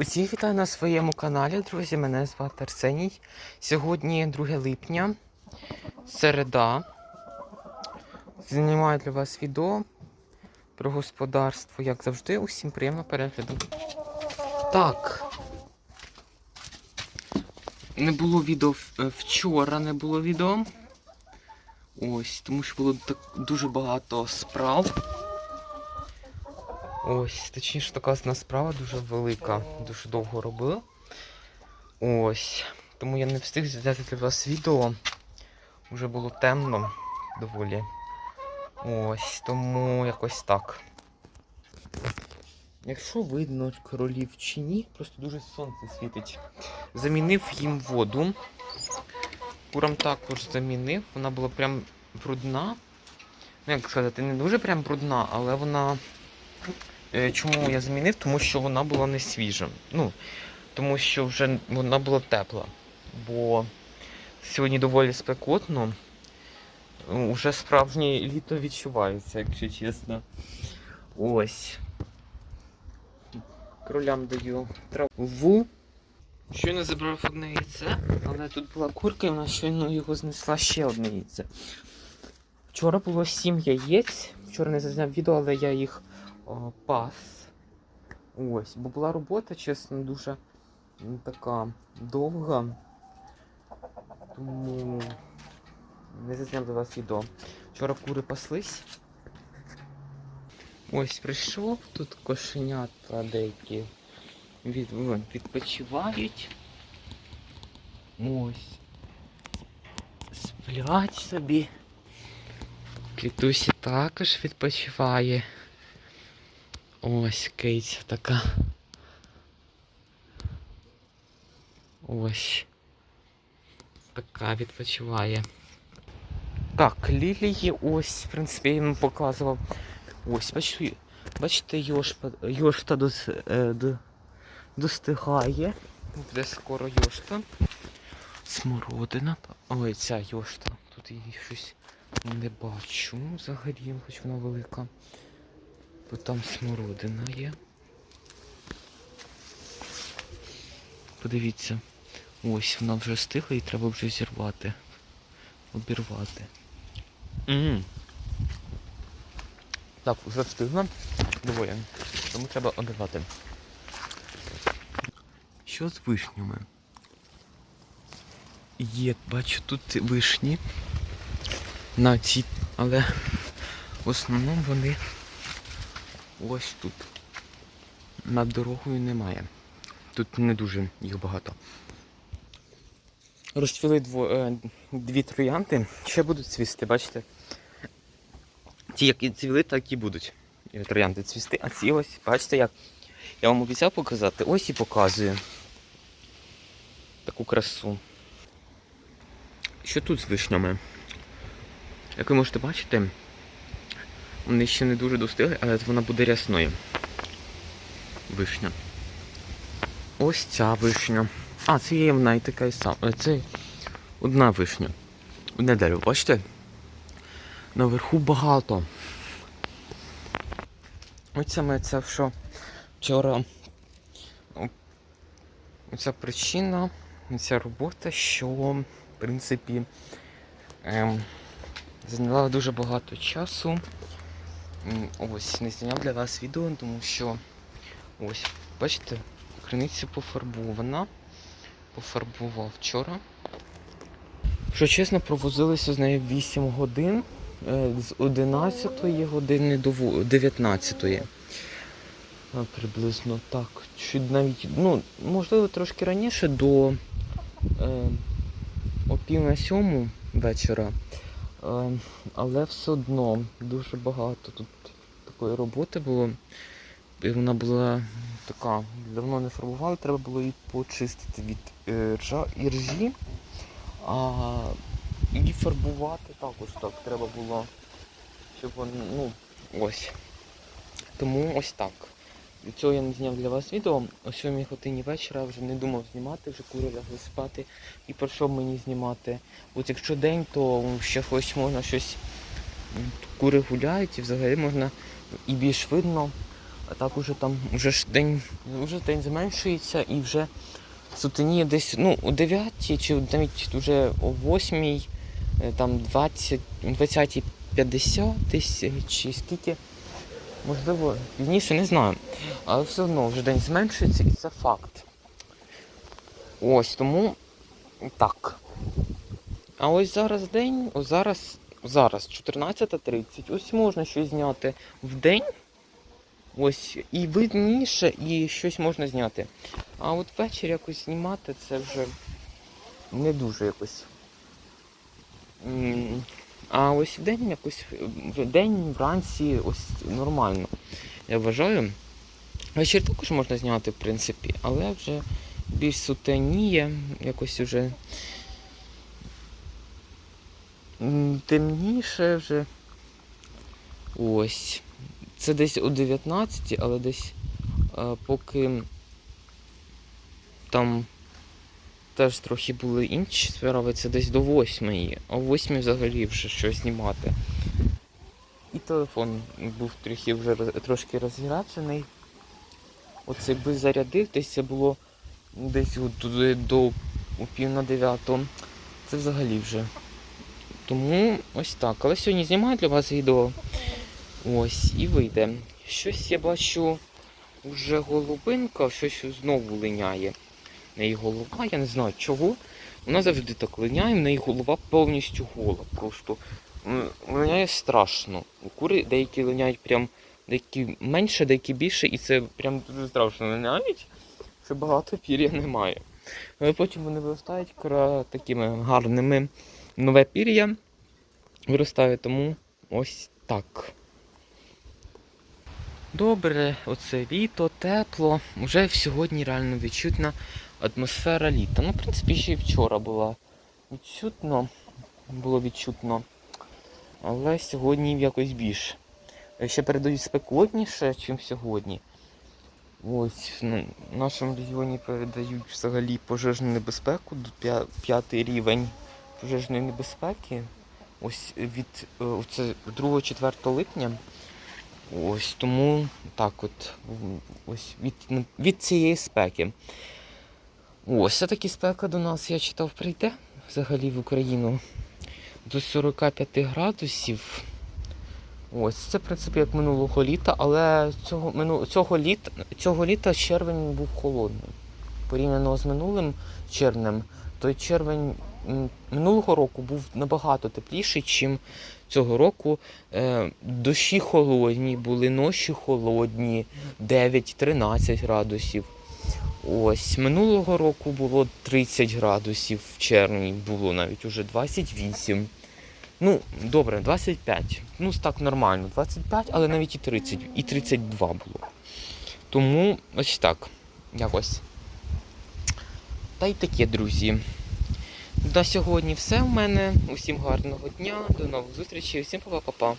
Усіх вітаю на своєму каналі, друзі. Мене звати Арсеній. Сьогодні 2 липня, середа. Знімаю для вас відео про господарство, як завжди. Усім приємного перегляду. Так. Не було відео е, вчора, не було відео. Ось, тому що було так дуже багато справ. Ось, точніше, така одна справа дуже велика, дуже довго робив. Ось. Тому я не встиг зняти для вас відео. Вже було темно доволі. Ось, тому якось так. Якщо видно королів чи ні, просто дуже сонце світить. Замінив їм воду. Курам також замінив. Вона була прям брудна. Ну, як сказати, не дуже прям брудна, але вона. Е, Чому я замінив? Тому що вона була не свіжа. Ну, тому що вже вона була тепла. Бо сьогодні доволі спекотно. Е, Уже справжнє літо відчувається, якщо чесно. Ось. Кролям даю траву. Щойно забрав одне яйце, але тут була курка і вона щойно його знесла ще одне яйце. Вчора було 7 яєць. Вчора не зазняв відео, але я їх о, пас. Ось, бо була робота, чесно, дуже така довга. Тому не зазняв до вас відео. Вчора кури паслись. Ось прийшов, тут кошенята деякі від, відпочивають. Ось. Сплять собі. Квітусі також відпочиває. Ось кейця така. Ось. Така відпочиває. Так, лілії ось, в принципі, я їм показував. Ось, бачите, бачите, йошта, йошта дос, е, до, достигає. Буде скоро йошта. Смородина. Ой, ця йошта. Тут її щось не бачу взагалі, хоч вона велика. Бо там смородина є. Подивіться. Ось вона вже стигла і треба вже зірвати. Обірвати. Ммм. Так, вже встигла. Доволі. Тому треба обірвати. Що з вишнями? Є, бачу, тут вишні. На ці, але в основному вони ось тут. Над дорогою немає. Тут не дуже їх багато. Розцвіли е, дві троянди, ще будуть цвісти, бачите? Ті, які цвіли, так і будуть е, троянди цвісти, а ці ось, бачите, як я вам обіцяв показати, ось і показую таку красу. Що тут з вишнями? Як ви можете бачити, вони ще не дуже достигли, але вона буде рясною. Вишня. Ось ця вишня. А, це є вона і така і сама. Це одна вишня. Одне дерево, бачите? Наверху багато. Ось саме це, що вчора оця причина, ця робота, що, в принципі, ем, зайняла дуже багато часу. Ось, не зняв для вас відео, тому що ось, бачите, криниця пофарбована. Пофарбував вчора. Що чесно, провозилися з нею 8 годин е, з 11 години до 19. Е, Приблизно так. Чи навіть, ну, можливо, трошки раніше до е, о пів на сьому вечора. Е, але все одно дуже багато тут такої роботи було. І вона була така, давно не фарбували, треба було її почистити від е, ржа, іржі. А і фарбувати також так треба було, щоб вони, ну, ось. Тому ось так. Від цього я не зняв для вас відео. О 7 годині вечора вже не думав знімати, вже кури лягли спати. І про що мені знімати? От якщо день, то ще хоч можна щось. Кури гуляють і взагалі можна і більш видно А так уже там уже ж день, вже день зменшується і вже сутеніє десь ну, о 9 чи навіть вже о 8, е, там 20, 20.50 десь е, чи скільки. Можливо, пізніше не знаю. Але все одно вже день зменшується і це факт. Ось тому так. А ось зараз день, ось зараз, зараз 14.30. Ось можна щось зняти в день. Ось, і видніше, і щось можна зняти. А от ввечері якось знімати це вже не дуже якось. А ось в день якось в день, вранці, ось нормально. Я вважаю. Вечір також можна зняти, в принципі, але вже більш сутеніє, якось уже темніше вже. Ось. Це десь о 19, але десь е, поки там теж трохи були інші справи, це десь до 8. А о 8 взагалі вже щось знімати. І телефон був трохи вже трошки розряджений. Оце якби зарядив, десь це було десь туди до пів на дев'яту. Це взагалі вже. Тому ось так. Але сьогодні знімаю для вас відео. Ось, і вийде. Щось я бачу вже голубинка, щось знову линяє. В неї голова, я не знаю чого. Вона завжди так линяє, в неї голова повністю гола. Просто линяє страшно. У кури деякі линяють прям деякі менше, деякі більше, і це прям дуже страшно линяють, що багато пір'я немає. Але потім вони виростають такими гарними нове пір'я виростає, тому ось так. Добре, оце літо, тепло. Вже сьогодні реально відчутна атмосфера літа. Ну, в принципі, ще й вчора була відчутно, було відчутно. Але сьогодні якось більше. Ще передають спекотніше, ніж сьогодні. Ось ну, в нашому регіоні передають взагалі пожежну небезпеку п'ятий рівень пожежної небезпеки. Ось від е, оце 2-4 липня. Ось тому так от ось від, від цієї спеки. Ось все-таки спека до нас, я читав, прийде взагалі в Україну до 45 градусів. Ось, це в принципі як минулого літа, але цього, мину, цього, літа, цього літа червень був холодний. Порівняно з минулим червнем, той червень минулого року був набагато тепліший, ніж цього року. Е, дощі холодні, були ночі холодні, 9-13 градусів. Ось минулого року було 30 градусів в червні, було навіть уже 28. Ну, добре, 25. Ну, так нормально. 25, але навіть і 30, і 32 було. Тому ось так. Якось. Та й таке, друзі. На сьогодні все в мене. Усім гарного дня, до нових зустрічей, усім па-па-па-па.